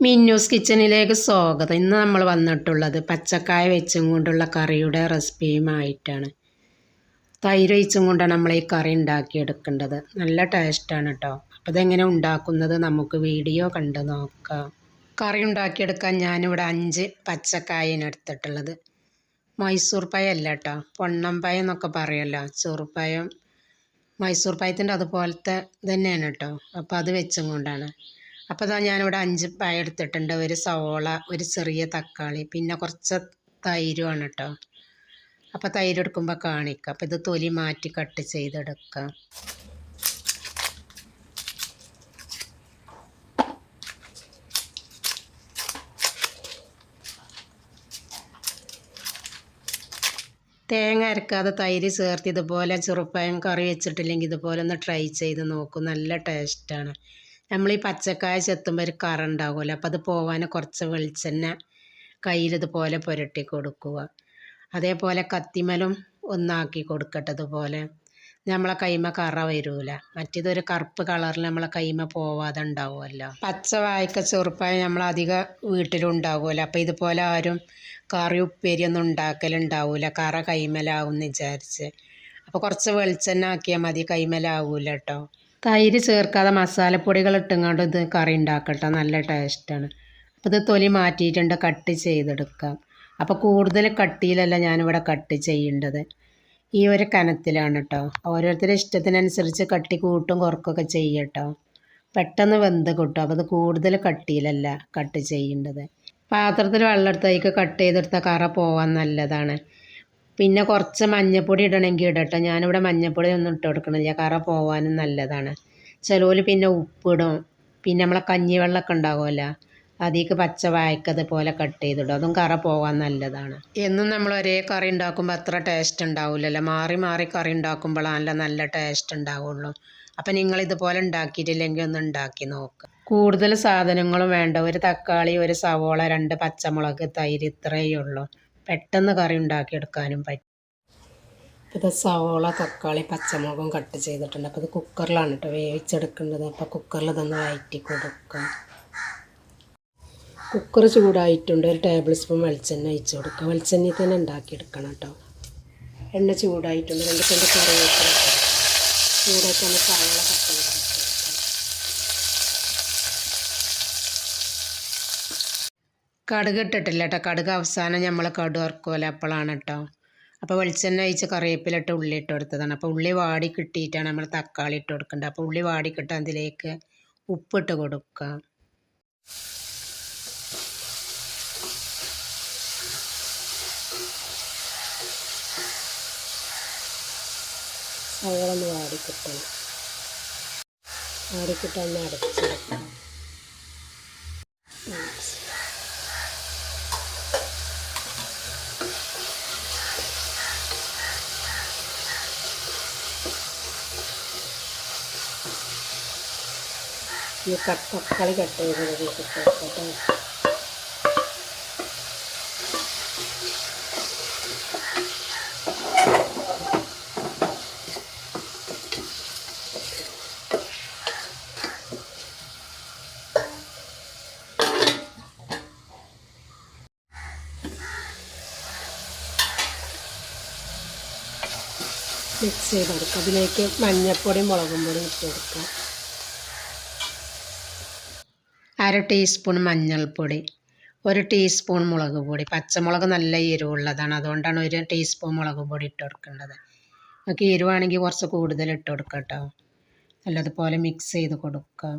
മിന്നൂസ് കിച്ചണിലേക്ക് സ്വാഗതം. ഇന്ന് നമ്മൾ വന്നിട്ടുള്ളത് പച്ചക്കായ വെച്ചും കൊണ്ടുള്ള കറിയുടെ റെസിപ്പിയുമായിട്ടാണ്. തൈര് ഒഴിച്ചും കൊണ്ടാണ് നമ്മൾ ഈ കറി ഉണ്ടാക്കിയെടുക്കേണ്ടത്. നല്ല ടേസ്റ്റാണ് കേട്ടോ അപ്പോൾ ഇതെങ്ങനെ ഉണ്ടാക്കുന്നത് നമുക്ക് വീഡിയോ കണ്ട് നോക്കാം. കറി ഉണ്ടാക്കിയെടുക്കാൻ ഞാനിവിടെ അഞ്ച് പച്ചക്കായന് എടുത്തിട്ടുള്ളത്. മൈസൂർ പഴം അല്ല കേട്ടോ പൊണ്ണം പഴം എന്നൊക്കെ പറയുമല്ലോ. ചെറുപ്പായം മൈസൂർ പഴത്തിന്റെ അതുപോലത്തെ തന്നെയാണ് കേട്ടോ അപ്പോൾ അത് വെച്ചും കൊണ്ടാണ്. അപ്പോൾ ഇതാ ഞാനിവിടെ അഞ്ച് പഴം എടുത്തിട്ടുണ്ട്. ഒരു സവോള ഒരു ചെറിയ തക്കാളി പിന്നെ കുറച്ച് തൈരുമാണ് കേട്ടോ അപ്പോൾ തൈര് എടുക്കുമ്പോൾ കാണിക്കുക അപ്പോൾ ഇത് തൊലി മാറ്റി കട്ട് ചെയ്തെടുക്കുക തേങ്ങ അരക്കാതെ തൈര് ചേർത്ത് ഇതുപോലെ ചെറുപ്പഴം കറി വെച്ചിട്ടില്ലെങ്കിൽ ഇതുപോലെ ഒന്ന് ട്രൈ ചെയ്ത് നോക്കും. നല്ല ടേസ്റ്റാണ്. നമ്മൾ ഈ പച്ചക്കായ ചെത്തുമ്പോൾ ഒരു കറ അപ്പോൾ അത് പോവാൻ കുറച്ച് വെളിച്ചെണ്ണ കയ്യിൽ ഇതുപോലെ പുരട്ടി കൊടുക്കുക. അതേപോലെ കത്തിമലും ഒന്നാക്കി കൊടുക്കട്ടെ ഇതുപോലെ. നമ്മളെ കൈമ കറ വരൂല. മറ്റേതൊരു കറുപ്പ് കളറിൽ നമ്മളെ കൈമ പോവാതെ ഉണ്ടാവുമല്ലോ. പച്ച വായ്ക്ക ചെറുപ്പായ നമ്മളധികം വീട്ടിലുണ്ടാവുമല്ലോ അപ്പോൾ ഇതുപോലെ ആരും കറി ഉപ്പേരി ഒന്നും ഉണ്ടാക്കലുണ്ടാവില്ല കറ കൈമലാവും എന്ന് വിചാരിച്ച്. അപ്പോൾ കുറച്ച് വെളിച്ചെണ്ണ ആക്കിയാൽ മതി കൈമലാവൂല കേട്ടോ തൈര് ചേർക്കാതെ മസാലപ്പൊടികൾ ഇട്ടുകൊണ്ട് ഇത് കറി ഉണ്ടാക്കട്ടെ. നല്ല ടേസ്റ്റാണ് അപ്പോൾ ഇത് തൊലി മാറ്റിയിട്ടുണ്ട് കട്ട് ചെയ്തെടുക്കാം. അപ്പോൾ കൂടുതൽ കട്ടിയിലല്ല ഞാനിവിടെ കട്ട് ചെയ്യേണ്ടത്. ഈ ഒരു കനത്തിലാണ് കേട്ടോ ഓരോരുത്തരുടെ ഇഷ്ടത്തിനനുസരിച്ച് കട്ടി കൂട്ടും കുറക്കൊക്കെ ചെയ്യട്ടോ. പെട്ടെന്ന് വെന്ത് കിട്ടും. അപ്പോൾ അത് കൂടുതൽ കട്ടിയിലല്ല കട്ട് ചെയ്യേണ്ടത്. പാത്രത്തിൽ വെള്ളം എടുത്തേക്ക് കട്ട് ചെയ്തെടുത്ത കറ പോകാൻ നല്ലതാണ്. പിന്നെ കുറച്ച് മഞ്ഞപ്പൊടി ഇടണമെങ്കിൽ ഇടട്ടെ. ഞാനിവിടെ മഞ്ഞപ്പൊടി ഒന്നും ഇട്ട് കൊടുക്കണില്ല. കറ പോവാനും നല്ലതാണ്. ചിലവർ പിന്നെ ഉപ്പിടും. പിന്നെ നമ്മളെ കഞ്ഞിവെള്ളമൊക്കെ ഉണ്ടാകുമല്ലോ. അതിക്ക് പച്ച വായക്കത് പോലെ കട്ട് ചെയ്തിടും. അതും കറ പോകാൻ നല്ലതാണ്. എന്നും നമ്മൾ ഒരേ കറി ഉണ്ടാക്കുമ്പോൾ അത്ര ടേസ്റ്റ് ഉണ്ടാവില്ലല്ലോ. മാറി മാറി കറി ഉണ്ടാക്കുമ്പോഴാണല്ലോ നല്ല ടേസ്റ്റ് ഉണ്ടാവുള്ളൂ. അപ്പം നിങ്ങൾ ഇതുപോലെ ഉണ്ടാക്കിയിട്ടില്ലെങ്കിൽ ഒന്ന് ഉണ്ടാക്കി നോക്കുക കൂടുതൽ സാധനങ്ങളും വേണ്ട. ഒരു തക്കാളി ഒരു സവോള രണ്ട് പച്ചമുളക് തൈര് ഇത്രയേ ഉള്ളൂ. പെട്ടെന്ന് കറി ഉണ്ടാക്കിയെടുക്കാനും പറ്റും ഇത് സവോള തക്കാളി പച്ചമുളകും കട്ട് ചെയ്തിട്ടുണ്ട്. അപ്പോൾ ഇത് കുക്കറിലാണ് കേട്ടോ വേവിച്ചെടുക്കേണ്ടത്. അപ്പോൾ കുക്കറിൽ ഇതൊന്ന് വയറ്റി കൊടുക്കാം. കുക്കർ ചൂടായിട്ടുണ്ട്. ഒരു ടേബിൾ സ്പൂൺ വെളിച്ചെണ്ണ ഒഴിച്ച് കൊടുക്കുക വെളിച്ചെണ്ണയിൽ തന്നെ ഉണ്ടാക്കിയെടുക്കണം കേട്ടോ എണ്ണ ചൂടായിട്ടുണ്ട്. രണ്ട് കൊണ്ട് കറി വെക്കണം ചൂടാക്കി സവോള കട്ട് ചെയ്ത് കടുക് ഇട്ടിട്ടില്ല കേട്ടോ കടുക് അവസാനം നമ്മൾ കടു ഇറക്കുമല്ലോ അപ്പോഴാണ് കേട്ടോ അപ്പോൾ വെളിച്ചെണ്ണ ഒഴിച്ച് കറിവേപ്പിലിട്ട് ഉള്ളി ഇട്ട് കൊടുത്തതാണ്. അപ്പോൾ ഉള്ളി വാടി കിട്ടിയിട്ടാണ് നമ്മൾ തക്കാളി ഇട്ട് കൊടുക്കേണ്ടത്. അപ്പോൾ ഉള്ളി വാടി കിട്ടാൻ അതിലേക്ക് ഉപ്പിട്ട് കൊടുക്കുക സവോള ഒന്ന് വാടിക്കിട്ടണം വാടി കിട്ടാൻ അടച്ചെടുക്കണം ഈ കട്ട് തക്കാളി കട്ട് ചെയ്തത് ഇട്ടിട്ട് മിക്സ് ചെയ്ത് കൊടുക്കുക അതിലേക്ക് മഞ്ഞൾപ്പൊടി മുളകും പൊടി ഇട്ട് കൊടുക്കുക അര ടീസ്പൂൺ മഞ്ഞൾപ്പൊടി ഒരു ടീസ്പൂൺ മുളക് പൊടി പച്ചമുളക് നല്ല എരിവുള്ളതാണ്. അതുകൊണ്ടാണ് ഒരു ടീസ്പൂൺ മുളക് പൊടി ഇട്ട് കൊടുക്കേണ്ടത്. നമുക്ക് എരിവാണെങ്കിൽ കുറച്ച് കൂടുതൽ ഇട്ട് കൊടുക്കുക കേട്ടോ. നല്ലതുപോലെ മിക്സ് ചെയ്ത് കൊടുക്കുക.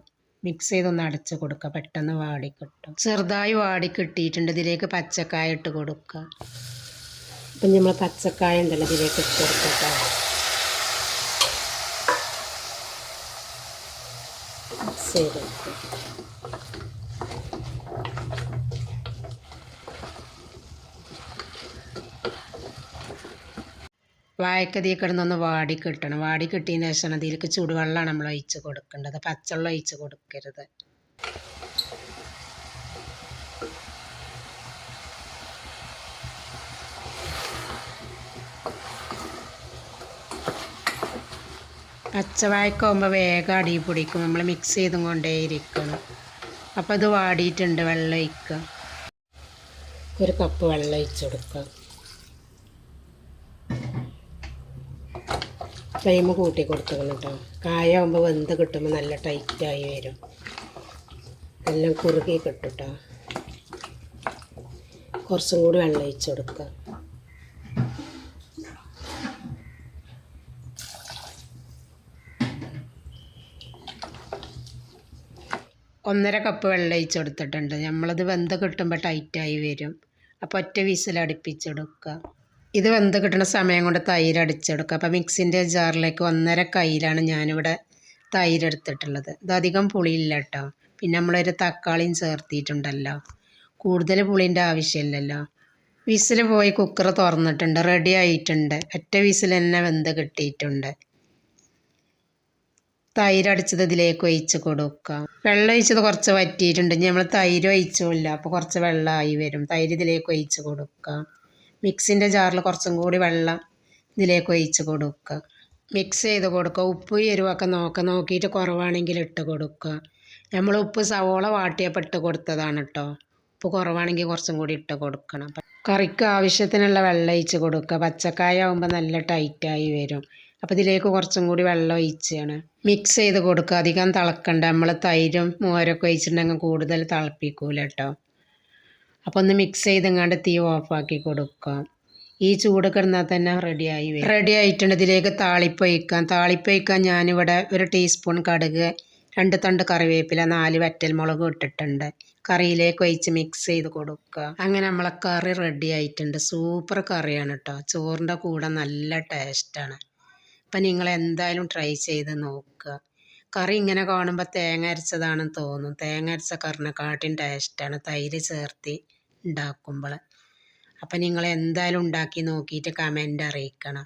മിക്സ് ചെയ്തൊന്ന് അടച്ച് കൊടുക്കുക. പെട്ടെന്ന് വാടി കിട്ടും. ചെറുതായി വാടി കിട്ടിയിട്ടുണ്ട്. ഇതിലേക്ക് പച്ചക്കായ ഇട്ട് കൊടുക്കുക. അപ്പം നമ്മൾ പച്ചക്കായ ഉണ്ടല്ലോ ഇതിലേക്ക് ഇട്ട് കൊടുക്കുക മിക്സ് കൊടുക്കുക വായക്കതി കിടന്നൊന്ന് വാടി കിട്ടണം. വാടി കിട്ടിയതിന് ശേഷം അതിലേക്ക് ചൂടുവെള്ളമാണ് നമ്മൾ ഒഴിച്ച് കൊടുക്കേണ്ടത്. പച്ചവെള്ളം ഒഴിച്ച് കൊടുക്കരുത്. പച്ചവായക്കാവുമ്പോൾ വേഗം അടി പിടിക്കും. നമ്മൾ മിക്സ് ചെയ്തും കൊണ്ടേയിരിക്കണം. അപ്പോൾ ഇത് വാടിയിട്ടുണ്ട്. വെള്ളം ഒഴിക്കുക. ഒരു കപ്പ് വെള്ളം ഒഴിച്ച് കൊടുക്കുക. ഫ്ലെയിം കൂട്ടി കൊടുക്കണം കേട്ടോ. കായാകുമ്പോൾ വെന്ത് കിട്ടുമ്പോൾ നല്ല ടൈറ്റായി വരും. എല്ലാം കുറുകി കിട്ടും കേട്ടോ കുറച്ചും കൂടി വെള്ളം ഒഴിച്ച് കൊടുക്കുക ഒന്നര കപ്പ് വെള്ളം ഒഴിച്ച് കൊടുത്തിട്ടുണ്ട്. നമ്മളത് വെന്ത് കിട്ടുമ്പോൾ ടൈറ്റായി വരും. അപ്പോൾ ഒറ്റ വിസിൽ അടുപ്പിച്ചെടുക്കുക ഇത് വെന്ത് കിട്ടുന്ന സമയം കൊണ്ട് തൈര് അടിച്ചെടുക്കുക അപ്പോൾ മിക്സിന്റെ ജാറിലേക്ക് ഒന്നര കയ്യിലാണ് ഞാനിവിടെ തൈര് എടുത്തിട്ടുള്ളത്. ഇത് അധികം പുളിയില്ല കേട്ടോ. പിന്നെ നമ്മളൊരു തക്കാളിയും ചേർത്തിട്ടുണ്ടല്ലോ. കൂടുതൽ പുളിന്റെ ആവശ്യമില്ലല്ലോ. വിസിൽ പോയി കുക്കർ തുറന്നിട്ടുണ്ട്. റെഡി ആയിട്ടുണ്ട്. ഒറ്റ വിസിൽ തന്നെ വെന്ത് കിട്ടിയിട്ടുണ്ട്. തൈര് അടിച്ചത് ഇതിലേക്ക് ഒഴിച്ച് കൊടുക്കാം. വെള്ളം ഒഴിച്ചത് കുറച്ച് വറ്റിയിട്ടുണ്ട്. ഇനി നമ്മൾ തൈര് ഒഴിച്ചില്ല അപ്പോൾ കുറച്ച് വെള്ളമായി വരും. തൈര് ഇതിലേക്ക് ഒഴിച്ച് കൊടുക്കുക മിക്സിന്റെ ജാറിൽ കുറച്ചും കൂടി വെള്ളം ഇതിലേക്ക് ഒഴിച്ച് കൊടുക്കുക. മിക്സ് ചെയ്ത് കൊടുക്കുക. ഉപ്പ് എരിവൊക്കെ നോക്കുക നോക്കിയിട്ട് കുറവാണെങ്കിൽ ഇട്ട് കൊടുക്കുക. നമ്മൾ ഉപ്പ് സവോള വാട്ടിയപ്പോൾ ഇട്ട് കൊടുത്തതാണ് കേട്ടോ ഉപ്പ് കുറവാണെങ്കിൽ കുറച്ചും കൂടി ഇട്ട് കൊടുക്കണം. കറിക്ക് ആവശ്യത്തിനുള്ള വെള്ളം ഒഴിച്ച് കൊടുക്കുക. പച്ചക്കായ ആകുമ്പോൾ നല്ല ടൈറ്റായി വരും. അപ്പോൾ ഇതിലേക്ക് കുറച്ചും കൂടി വെള്ളം ഒഴിച്ചാണ്. മിക്സ് ചെയ്ത് കൊടുക്കുക. അധികം തിളക്കണ്ട. നമ്മൾ തൈരും മോരൊക്കെ ഒഴിച്ചിട്ടുണ്ടെങ്കിൽ കൂടുതൽ തിളപ്പിക്കൂല കേട്ടോ അപ്പോൾ ഒന്ന് മിക്സ് ചെയ്തെങ്ങാണ്ട് തീ ഓഫാക്കി കൊടുക്കാം. ഈ ചൂട് കിടന്നാൽ തന്നെ റെഡിയായി വരും. റെഡി ആയിട്ടുണ്ട് ഇതിലേക്ക് താളിപ്പ് ഒഴിക്കാം ഞാനിവിടെ ഒരു ടീസ്പൂൺ കടുക് രണ്ട് തണ്ട് കറിവേപ്പില നാല് വറ്റൽമുളക് ഇട്ടിട്ടുണ്ട്. കറിയിലേക്ക് ഒഴിച്ച് മിക്സ് ചെയ്ത് കൊടുക്കുക അങ്ങനെ നമ്മളെ കറി റെഡി ആയിട്ടുണ്ട് സൂപ്പർ കറിയാണ് കേട്ടോ ചോറിന്റെ കൂടെ നല്ല ടേസ്റ്റാണ്. അപ്പം നിങ്ങൾ എന്തായാലും ട്രൈ ചെയ്ത് നോക്കുക കറി ഇങ്ങനെ കാണുമ്പോൾ തേങ്ങ അരച്ചതാണെന്ന് തോന്നും. തേങ്ങ അരച്ച കറിനെക്കാട്ടിയും ടേസ്റ്റാണ്. തൈര് ചേർത്തി ഉണ്ടാക്കുമ്പോൾ. അപ്പം നിങ്ങൾ എന്തായാലും ഉണ്ടാക്കി നോക്കിയിട്ട് കമന്റ് അറിയിക്കണം.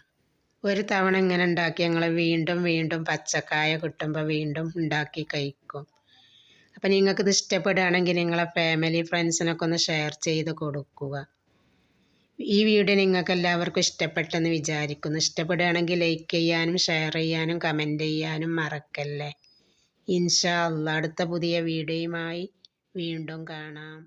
ഒരു തവണ ഇങ്ങനെ ഉണ്ടാക്കി ഞങ്ങൾ വീണ്ടും വീണ്ടും പച്ചക്കായ കിട്ടുമ്പോൾ വീണ്ടും ഉണ്ടാക്കി കഴിക്കും. അപ്പം നിങ്ങൾക്കിത് ഇഷ്ടപ്പെടുകയാണെങ്കിൽ നിങ്ങളെ ഫാമിലി ഫ്രണ്ട്സിനൊക്കെ ഒന്ന് ഷെയർ ചെയ്ത് കൊടുക്കുക. ഈ വീഡിയോ നിങ്ങൾക്ക് എല്ലാവർക്കും ഇഷ്ടപ്പെട്ടെന്ന് വിചാരിക്കുന്നു. ഇഷ്ടപ്പെടുകയാണെങ്കിൽ ലൈക്ക് ചെയ്യാനും ഷെയർ ചെയ്യാനും കമന്റ് ചെയ്യാനും മറക്കല്ലേ. ഇൻഷാ അള്ളാ അടുത്ത പുതിയ വീഡിയോയുമായി വീണ്ടും കാണാം.